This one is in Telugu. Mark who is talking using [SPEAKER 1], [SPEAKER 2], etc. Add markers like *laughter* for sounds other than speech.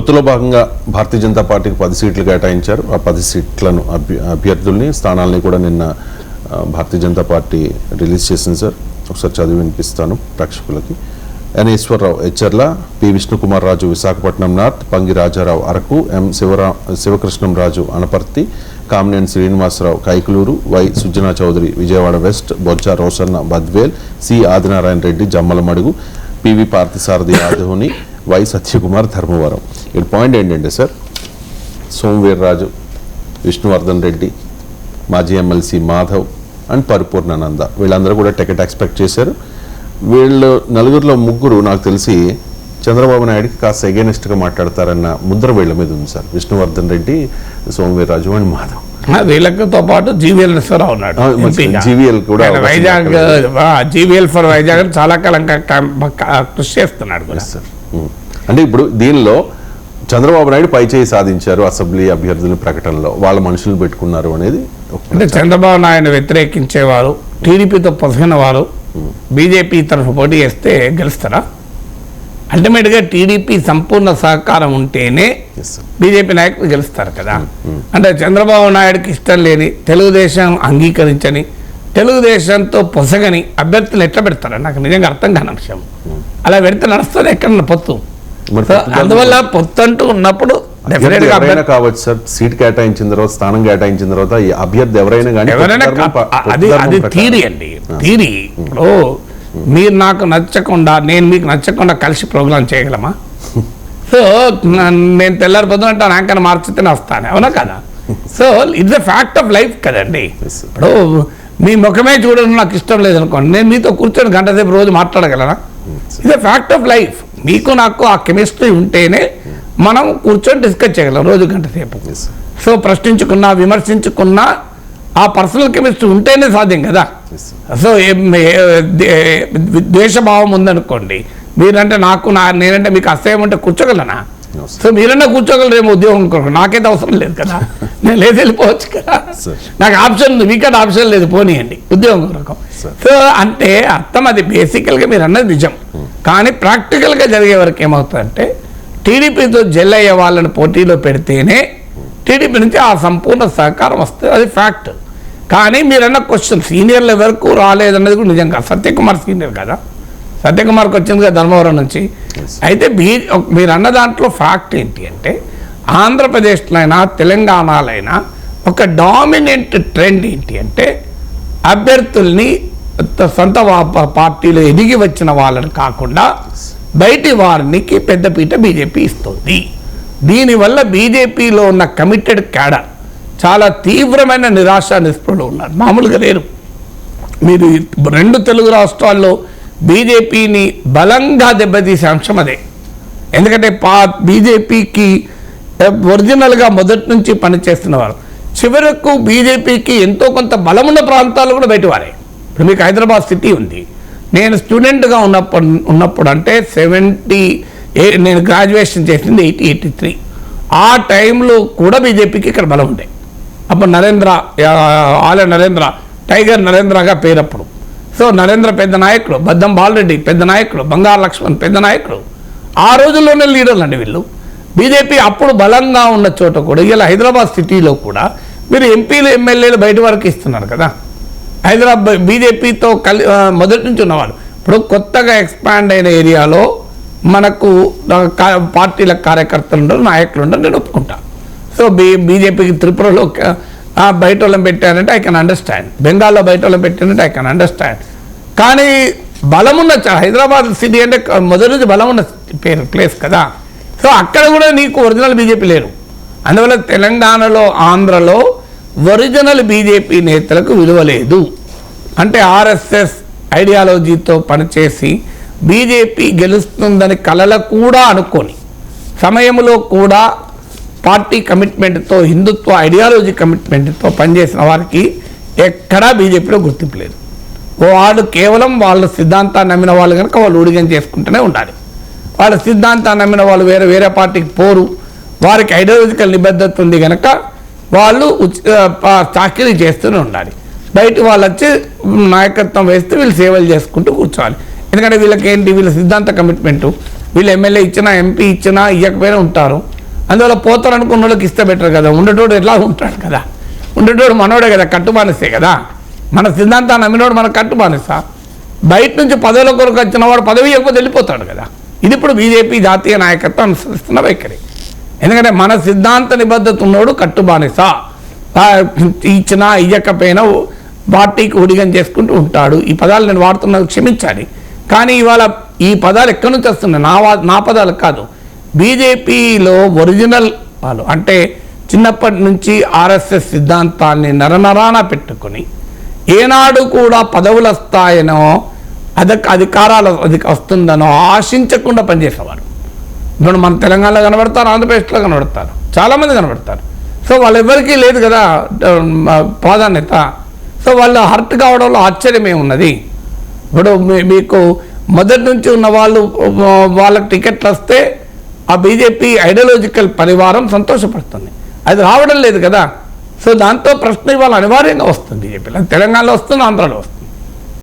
[SPEAKER 1] పొత్తులో భాగంగా భారతీయ జనతా పార్టీకి పది సీట్లు కేటాయించారు. ఆ పది సీట్లను అభ్యర్థుల్ని స్థానాల్ని కూడా నిన్న భారతీయ జనతా పార్టీ రిలీజ్ చేసింది సార్. ఒకసారి చదివి వినిపిస్తాను ప్రేక్షకులకి. N Eswara Rao Etcherla P Vishnu Kumar Raju Visakhapatnam north Pangi Raja Rao Araku M శివరా Sivakrishnam Raju Anaparthi Kamineni Srinivasa Rao Kaikaluru Y Sujana Chowdary Vijayawada west Bojja Rosanna Badvel C Adinarayana Reddy Jammalamadugu P V Parthasarathi Adoni Y Satya Kumar Dharmavaram. ఇక్కడ పాయింట్ ఏంటంటే సార్ సోమవీర్రాజు విష్ణువర్ధన్ రెడ్డి మాజీ ఎమ్మెల్సీ మాధవ్ అండ్ పరిపూర్ణానంద వీళ్ళందరూ కూడా టికెట్ ఎక్స్పెక్ట్ చేశారు. వీళ్ళు నలుగురిలో ముగ్గురు నాకు తెలిసి చంద్రబాబు నాయుడికి కాస్త ఎగెనిస్ట్గా మాట్లాడతారన్న ముద్ర వీళ్ళ మీద ఉంది సార్. విష్ణువర్ధన్ రెడ్డి సోమవీర్రాజు అండ్ మాధవ్.
[SPEAKER 2] వీళ్ళతో పాటు జీవీఎల్ నరసింహరావు ఉన్నాడు.
[SPEAKER 1] GVL కూడా
[SPEAKER 2] వైజాగ్. జీవీఎల్ ఫర్ వైజాగ్ చాలా కాలంగా కం- క- కృషి చేస్తున్నాడు కూడా.
[SPEAKER 1] ఉమ్. అంటే ఇప్పుడు దీనిలో చంద్రబాబు నాయుడు పైచేయి సాధించారు అసెంబ్లీ అభ్యర్థుల ప్రకటనలో. వాళ్ళ మనుషులు పెట్టుకున్నారు అనేది
[SPEAKER 2] అంటే చంద్రబాబు నాయుడు వ్యతిరేకించేవారు టీడీపీతో పొసగిన వారు బీజేపీ తరఫు పోటీ చేస్తే గెలుస్తారా? అల్టిమేట్గా టీడీపీ సంపూర్ణ సహకారం ఉంటేనే. బీజేపీ నాయకులు గెలుస్తారు కదా. అంటే చంద్రబాబు నాయుడుకి ఇష్టం లేని తెలుగుదేశం అంగీకరించని తెలుగుదేశంతో పొసగని అభ్యర్థులు ఎట్లా పెడతారు? నాకు నిజంగా అర్థం కాని అంశం. అలా పెడితే నడుస్తుంది ఎక్కడ పొత్తు. అందువల్ల పొత్తు అంటూ? ఉన్నప్పుడు
[SPEAKER 1] ఎవరైనా కావచ్చు సార్ సీట్ కేటాయించిన తర్వాత స్థానం కేటాయించిన తర్వాత అభ్యర్థి ఎవరైనా కానీ
[SPEAKER 2] అది అది. థీరీ అండి. థీరీ ఇప్పుడు మీరు నాకు నచ్చకుండా నేను మీకు నచ్చకుండా కలిసి ప్రోగ్రామ్ చేయగలమా? సో నేను తెల్లారి పొద్దున అంటే నాకన్నా మార్చితేనే వస్తాను అవునా కదా? So it's the fact of life కదండి. ఇప్పుడు మీ ముఖమే చూడడం నాకు ఇష్టం లేదనుకోండి నేను మీతో కూర్చొని గంట సేపు రోజు మాట్లాడగలనా? It's the fact of life. మీకు నాకు ఆ కెమిస్ట్రీ ఉంటేనే మనం కూర్చొని డిస్కస్ చేయగలం రోజు గంట సేపు. సో ప్రశ్నించుకున్నా విమర్శించుకున్నా ఆ పర్సనల్ కెమిస్ట్రీ ఉంటేనే సాధ్యం కదా. సో ద్వేషభావం ఉందనుకోండి మీరంటే నాకు నా నేనంటే మీకు అసహ్యం ఉంటే కూర్చోగలనా. సో మీరన్నా కూర్చోగలరేమో ఉద్యోగం కొరకు నాకైతే అవసరం లేదు కదా *laughs* నేను లేదు వెళ్ళిపోవచ్చు కదా. నాకు ఆప్షన్ ఉంది మీకైతే ఆప్షన్ లేదు పోనీయండి ఉద్యోగం కొరకు. సో అంటే అర్థం అది బేసికల్గా మీరు అన్నది నిజం కానీ ప్రాక్టికల్గా జరిగే వరకు ఏమవుతుందంటే టీడీపీతో జెల్ అయ్యే వాళ్ళని పోటీలో పెడితేనే టీడీపీ నుంచి ఆ సంపూర్ణ సహకారం వస్తుంది అది ఫ్యాక్ట్ కానీ మీరన్న క్వశ్చన్ సీనియర్ల వరకు రాలేదన్నది కూడా నిజం కాదు. సత్యకుమార్ సీనియర్ కదా. సత్యకుమార్కి వచ్చింది కదా ధర్మవరం నుంచి. అయితే బీ మీరు అన్న దాంట్లో ఫ్యాక్ట్ ఏంటి అంటే ఆంధ్రప్రదేశ్లో అయినా తెలంగాణలో అయినా ఒక డామినెంట్ ట్రెండ్ ఏంటి అంటే అభ్యర్థుల్ని సొంత పార్టీలో ఎదిగి వచ్చిన వాళ్ళని కాకుండా బయటి వారికి పెద్దపీట బీజేపీ ఇస్తుంది. దీనివల్ల బీజేపీలో ఉన్న కమిటెడ్ క్యాడర్ చాలా తీవ్రమైన నిరాశ నిస్పృహలో ఉన్నారు. మామూలుగా లేరు. మీరు రెండు తెలుగు రాష్ట్రాల్లో బీజేపీని బలంగా దెబ్బతీసే అంశం అదే. ఎందుకంటే పా బీజేపీకి ఒరిజినల్గా మొదటి నుంచి పనిచేస్తున్నవారు. చివరకు బీజేపీకి ఎంతో కొంత బలమున్న ప్రాంతాలు కూడా బయటవారే. ఇప్పుడు మీకు హైదరాబాద్ సిటీ ఉంది. నేను స్టూడెంట్గా ఉన్నప్పుడు ఉన్నప్పుడు అంటే సెవెంటీ నేను గ్రాడ్యుయేషన్ చేసింది ఎయిటీ ఎయిటీ త్రీ ఆ టైంలో కూడా బీజేపీకి ఇక్కడ బలం ఉండే. అప్పుడు నరేంద్ర ఆలయ నరేంద్ర టైగర్ నరేంద్రగా పేరప్పుడు. సో నరేంద్ర పెద్ద నాయకుడు బద్దం బాలరెడ్డి పెద్ద నాయకుడు బంగారు లక్ష్మణ్ పెద్ద నాయకుడు. ఆ రోజుల్లోనే లీడర్లు అండి వీళ్ళు. బీజేపీ అప్పుడు బలంగా ఉన్న చోట కూడా ఇలా హైదరాబాద్ సిటీలో కూడా మీరు ఎంపీలు ఎమ్మెల్యేలు బయట వరకు ఇస్తున్నారు కదా. హైదరాబాద్ బీజేపీతో కలి మొదటి నుంచి ఉన్నవాళ్ళు. ఇప్పుడు కొత్తగా ఎక్స్పాండ్ అయిన ఏరియాలో మనకు పార్టీల కార్యకర్తలు ఉండరు నాయకులు ఉండరు నేను ఒప్పుకుంటా. సో బీ బీజేపీకి త్రిపురలో బయట వాళ్ళని పెట్టారంటే ఐ కెన్ అండర్స్టాండ్ బెంగాల్లో బయట వాళ్ళని పెట్టారంటే ఐ కెన్ అండర్స్టాండ్ కానీ బలమున్న చ- హైదరాబాద్ సిటీ అంటే మొదటి నుంచి బలమున్న పేరు ప్లేస్ కదా. సో అక్కడ కూడా నీకు ఒరిజినల్ బీజేపీ లేరు. అందువల్ల తెలంగాణలో ఆంధ్రలో ఒరిజినల్ బీజేపీ నేతలకు విలువ లేదు. అంటే ఆర్ఎస్ఎస్ ఐడియాలజీతో పనిచేసి బీజేపీ గెలుస్తుందని కలలు కూడా అనుకొని సమయంలో కూడా పార్టీ కమిట్మెంట్తో హిందుత్వ ఐడియాలజీ కమిట్మెంట్తో పనిచేసిన వారికి ఎక్కడా బీజేపీలో గుర్తింపు లేదు. వాళ్ళు కేవలం వాళ్ళ సిద్ధాంతాన్ని నమ్మిన వాళ్ళు కనుక వాళ్ళు ఊడిగం చేసుకుంటూనే ఉండాలి. వాళ్ళ సిద్ధాంతాన్ని నమ్మిన వాళ్ళు వేరే వేరే పార్టీకి పోరు. వారికి ఐడియాలజికల్ నిబద్ధత ఉంది కనుక వాళ్ళు చాకరీ చేస్తూనే ఉండాలి. బయట వాళ్ళు వచ్చి నాయకత్వం వేస్తే వీళ్ళు సేవలు చేసుకుంటూ కూర్చోవాలి. ఎందుకంటే వీళ్ళకి ఏంటి వీళ్ళ సిద్ధాంత కమిట్మెంటు వీళ్ళు ఎమ్మెల్యే ఇచ్చినా ఎంపీ ఇచ్చినా ఇవ్వకపోయినా ఉంటారు. అందువల్ల పోతారు అనుకున్న వాళ్ళకి ఇస్తే బెటర్ కదా. ఉండేటోడు ఎట్లా ఉంటాడు కదా? ఉండేటోడు మనోడే కదా కట్టుబానిస్తే కదా? మన సిద్ధాంతాన్ని నమ్మినోడు మన కట్టుబానిస్తా బయట నుంచి పదవుల కొరకు వచ్చిన వాడు పదవి ఇవ్వకపోతే వెళ్ళిపోతాడు కదా? ఇది ఇప్పుడు బీజేపీ జాతీయ నాయకత్వం అనుసరిస్తున్న వైఖరి. ఎందుకంటే మన సిద్ధాంత నిబద్ధత ఉన్నోడు కట్టుబానిస ఇచ్చినా ఇయ్యకపోయినా పార్టీకి ఉడిగం చేసుకుంటూ ఉంటాడు. ఈ పదాలు నేను వాడుతున్నది క్షమించాలి. కానీ ఇవాళ ఈ పదాలు ఎక్కడి నుంచి వస్తున్నాయి? నా వా- నా పదాలు కాదు. బీజేపీలో ఒరిజినల్ వాళ్ళు అంటే చిన్నప్పటి నుంచి ఆర్ఎస్ఎస్ సిద్ధాంతాన్ని నరనరాన పెట్టుకొని ఏనాడు కూడా పదవులు వస్తాయనో అధ అధికారాలు అది వస్తుందనో ఆశించకుండా పనిచేసేవారు. ఇప్పుడు మన తెలంగాణలో కనబడతారు ఆంధ్రప్రదేశ్లో కనబడతారు చాలామంది కనబడతారు. సో వాళ్ళెవ్వరికీ లేదు కదా ప్రాధాన్యత. సో వాళ్ళు హర్ట్ కావడంలో ఆశ్చర్యమే ఉన్నది. ఇప్పుడు మీకు మొదటి నుంచి ఉన్న వాళ్ళు వాళ్ళకి టికెట్లు వస్తే ఆ బీజేపీ ఐడియాలజికల్ పరివారం సంతోషపడుతుంది. అది రావడం లేదు కదా. సో దాంతో ప్రశ్న ఇవాళ అనివార్యంగా వస్తుంది బీజేపీలో తెలంగాణలో వస్తుంది ఆంధ్రాలో వస్తుంది.